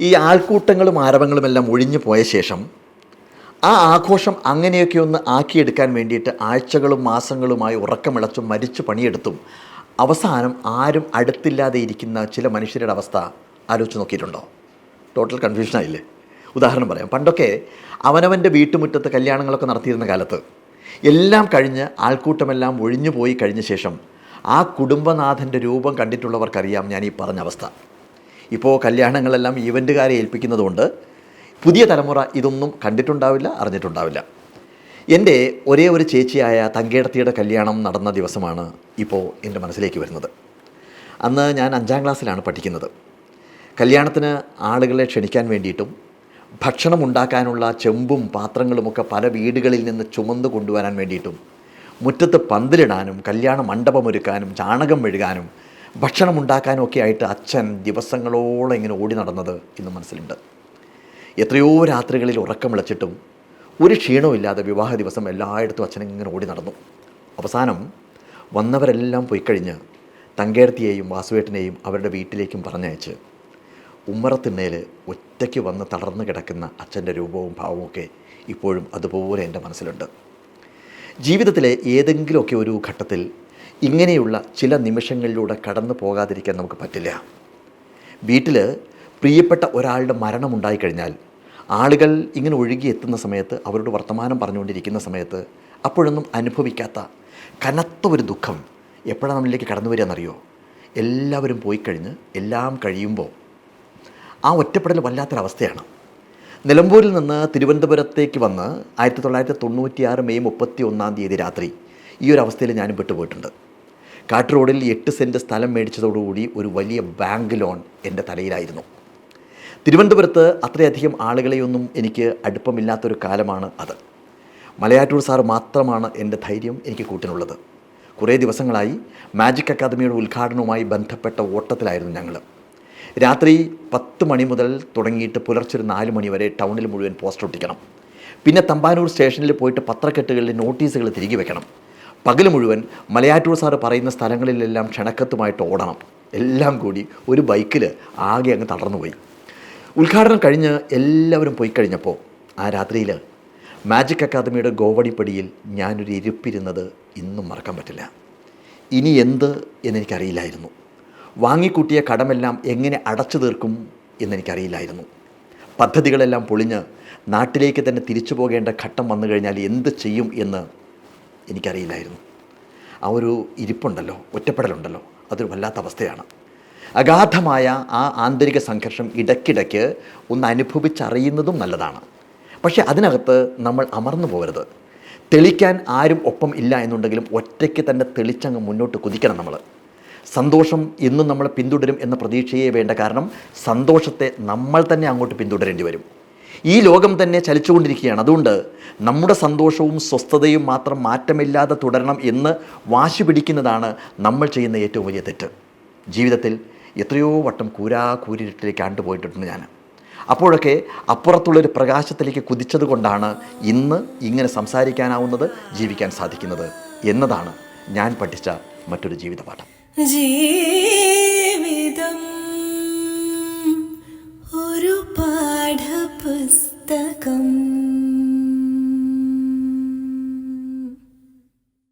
ഈ ആൾക്കൂട്ടങ്ങളും ആരവങ്ങളും എല്ലാം ഒഴിഞ്ഞു പോയ ശേഷം ആ ആഘോഷം അങ്ങനെയൊക്കെ ഒന്ന് ആക്കിയെടുക്കാൻ വേണ്ടിയിട്ട് ആഴ്ചകളും മാസങ്ങളുമായി ഉറക്കമിളച്ചും മരിച്ചു പണിയെടുത്തും അവസാനം ആരും അടുത്തില്ലാതെ ഇരിക്കുന്ന ചില മനുഷ്യരുടെ അവസ്ഥ ആലോചിച്ച് നോക്കിയിട്ടുണ്ടോ? ടോട്ടൽ കൺഫ്യൂഷനായില്ലേ ഉദാഹരണം പറയാം. പണ്ടൊക്കെ അവനവന്റെ വീട്ടുമുറ്റത്ത് കല്യാണങ്ങളൊക്കെ നടത്തിയിരുന്ന കാലത്ത് എല്ലാം കഴിഞ്ഞ് ആൾക്കൂട്ടമെല്ലാം ഒഴിഞ്ഞു പോയി കഴിഞ്ഞ ശേഷം ആ കുടുംബനാഥന്റെ രൂപം കണ്ടിട്ടുള്ളവർക്കറിയാം ഞാൻ ഈ പറഞ്ഞ അവസ്ഥ. ഇപ്പോൾ കല്യാണങ്ങളെല്ലാം ഈവന്റുകാരെ ഏൽപ്പിക്കുന്നതുകൊണ്ട് പുതിയ തലമുറ ഇതൊന്നും കണ്ടിട്ടുണ്ടാവില്ല അറിഞ്ഞിട്ടുണ്ടാവില്ല. എന്റെ ഒരേ ഒരു ചേച്ചിയായ തങ്കേടത്തിയുടെ കല്യാണം നടന്ന ദിവസമാണ് ഇപ്പോൾ എന്റെ മനസ്സിലേക്ക് വരുന്നത്. അന്ന് ഞാൻ അഞ്ചാം ക്ലാസ്സിലാണ് പഠിക്കുന്നത്. കല്യാണത്തിന് ആളുകളെ ക്ഷണിക്കാൻ വേണ്ടിയിട്ടും ഭക്ഷണം ഉണ്ടാക്കാനുള്ള ചെമ്പും പാത്രങ്ങളുമൊക്കെ പല വീടുകളിൽ നിന്ന് ചുമന്ന് കൊണ്ടുവരാൻ വേണ്ടിയിട്ടും മുറ്റത്ത് പന്തലിടാനും കല്യാണ മണ്ഡപമൊരുക്കാനും ചാണകം മെഴുകാനും ഭക്ഷണം ഉണ്ടാക്കാനൊക്കെ ആയിട്ട് അച്ഛൻ ദിവസങ്ങളോളം ഇങ്ങനെ ഓടി നടന്നത് ഇന്ന് മനസ്സിലുണ്ട്. എത്രയോ രാത്രികളിൽ ഉറക്കം വിളച്ചിട്ടും ഒരു ക്ഷീണവും ഇല്ലാതെ വിവാഹ ദിവസം എല്ലായിടത്തും അച്ഛൻ ഇങ്ങനെ ഓടി നടന്നു. അവസാനം വന്നവരെല്ലാം പോയി കഴിഞ്ഞ് തങ്കേർത്തിയെയും വാസുവേട്ടനെയും അവരുടെ വീട്ടിലേക്കും പറഞ്ഞയച്ച് ഉമ്മറത്തിണ്ണയിൽ ഒറ്റയ്ക്ക് വന്ന് തളർന്നു കിടക്കുന്ന അച്ഛന്റെ രൂപവും ഭാവവുമൊക്കെ ഇപ്പോഴും അതുപോലെ എന്റെ മനസ്സിലുണ്ട്. ജീവിതത്തിലെ ഏതെങ്കിലുമൊക്കെ ഒരു ഘട്ടത്തിൽ ഇങ്ങനെയുള്ള ചില നിമിഷങ്ങളിലൂടെ കടന്നു പോകാതിരിക്കാൻ നമുക്ക് പറ്റില്ല. വീട്ടിൽ പ്രിയപ്പെട്ട ഒരാളുടെ മരണമുണ്ടായി കഴിഞ്ഞാൽ ആളുകൾ ഇങ്ങനെ ഒഴുകി എത്തുന്ന സമയത്ത് അവരോട് വർത്തമാനം പറഞ്ഞുകൊണ്ടിരിക്കുന്ന സമയത്ത് അപ്പോഴൊന്നും അനുഭവിക്കാത്ത കനത്ത ഒരു ദുഃഖം എപ്പോഴാണ് നമ്മളിലേക്ക് കടന്നു വരിക എന്നറിയോ? എല്ലാവരും പോയി കഴിഞ്ഞ് എല്ലാം കഴിയുമ്പോൾ ആ ഒറ്റപ്പെടൽ വല്ലാത്തൊരവസ്ഥയാണ്. നിലമ്പൂരിൽ നിന്ന് തിരുവനന്തപുരത്തേക്ക് വന്ന് ആയിരത്തി തൊള്ളായിരത്തി തൊണ്ണൂറ്റിയാറ് മെയ് മുപ്പത്തി ഒന്നാം തീയതി രാത്രി ഈ ഒരു അവസ്ഥയിൽ ഞാനും പെട്ടുപോയിട്ടുണ്ട്. കാട്ട് റോഡിൽ എട്ട് സെന്റ് സ്ഥലം മേടിച്ചതോടുകൂടി ഒരു വലിയ ബാങ്ക് ലോൺ എന്റെ തലയിലായിരുന്നു. തിരുവനന്തപുരത്ത് അത്രയധികം ആളുകളെയൊന്നും എനിക്ക് അടുപ്പമില്ലാത്തൊരു കാലമാണ് അത്. മലയാറ്റൂർ സാർ മാത്രമാണ് എന്റെ ധൈര്യം എനിക്ക് കൂട്ടിനുള്ളത്. കുറേ ദിവസങ്ങളായി മാജിക് അക്കാദമിയുടെ ഉദ്ഘാടനവുമായി ബന്ധപ്പെട്ട ഓട്ടത്തിലായിരുന്നു ഞങ്ങൾ രാത്രി പത്ത് മണി മുതൽ തുടങ്ങിയിട്ട് പുലർച്ചെ ഒരു നാല് മണി വരെ ടൗണിൽ മുഴുവൻ പോസ്റ്റർ ഒട്ടിക്കണം. പിന്നെ തമ്പാനൂർ സ്റ്റേഷനിൽ പോയിട്ട് പത്രക്കെട്ടുകളിൽ നോട്ടീസുകൾ തിരികെ വെക്കണം. പകൽ മുഴുവൻ മലയാറ്റൂർ സാറ് പറയുന്ന സ്ഥലങ്ങളിലെല്ലാം ക്ഷണക്കത്തുമായിട്ട് ഓടണം. എല്ലാം കൂടി ഒരു ബൈക്കിൽ ആകെ അങ്ങ് തളർന്നുപോയി. ഉദ്ഘാടനം കഴിഞ്ഞ് എല്ലാവരും പോയി കഴിഞ്ഞപ്പോൾ ആ രാത്രിയിൽ മാജിക് അക്കാദമിയുടെ ഗോവടിപ്പടിയിൽ ഞാനൊരു ഇരിപ്പിരുന്നത് ഇന്നും മറക്കാൻ പറ്റില്ല. ഇനി എന്ത് എന്നെനിക്കറിയില്ലായിരുന്നു. വാങ്ങിക്കൂട്ടിയ കടമെല്ലാം എങ്ങനെ അടച്ചു തീർക്കും എന്നെനിക്കറിയില്ലായിരുന്നു. പദ്ധതികളെല്ലാം പൊളിഞ്ഞ് നാട്ടിലേക്ക് തന്നെ തിരിച്ചു പോകേണ്ട ഘട്ടം വന്നു കഴിഞ്ഞാൽ എന്ത് ചെയ്യും എന്ന് എനിക്കറിയില്ലായിരുന്നു. ആ ഒരു ഇരിപ്പുണ്ടല്ലോ ഒറ്റപ്പെടലുണ്ടല്ലോ അതൊരു വല്ലാത്ത അവസ്ഥയാണ്. അഗാധമായ ആ ആന്തരിക സംഘർഷം ഇടയ്ക്കിടയ്ക്ക് ഒന്ന് അനുഭവിച്ചറിയുന്നതും നല്ലതാണ്. പക്ഷേ അതിനകത്ത് നമ്മൾ അമർന്നു പോകരുത്. തെളിക്കാൻ ആരും ഒപ്പം ഇല്ല എന്നുണ്ടെങ്കിലും ഒറ്റയ്ക്ക് തന്നെ തെളിച്ചങ്ങ് മുന്നോട്ട് കുതിക്കണം നമ്മൾ സന്തോഷം ഇന്നും നമ്മൾ പിന്തുടരും എന്ന പ്രതീക്ഷയെ വേണ്ട കാരണം സന്തോഷത്തെ നമ്മൾ തന്നെ അങ്ങോട്ട് പിന്തുടരേണ്ടി വരും. ഈ ലോകം തന്നെ ചലിച്ചുകൊണ്ടിരിക്കുകയാണ്. അതുകൊണ്ട് നമ്മുടെ സന്തോഷവും സ്വസ്ഥതയും മാത്രം മാറ്റമില്ലാതെ തുടരണം എന്ന് വാശി പിടിക്കുന്നതാണ് നമ്മൾ ചെയ്യുന്ന ഏറ്റവും വലിയ തെറ്റ്. ജീവിതത്തിൽ എത്രയോ വട്ടം കൂരാ കൂരിട്ടിലേക്ക് ആണ്ടുപോയിട്ടുണ്ട് ഞാൻ. അപ്പോഴൊക്കെ അപ്പുറത്തുള്ളൊരു പ്രകാശത്തിലേക്ക് കുതിച്ചത് കൊണ്ടാണ് ഇന്ന് ഇങ്ങനെ സംസാരിക്കാനാവുന്നത് ജീവിക്കാൻ സാധിക്കുന്നത് എന്നതാണ് ഞാൻ പഠിച്ച മറ്റൊരു ജീവിതപാഠം. ജീവിതം ഒരു പാഠപുസ്തകം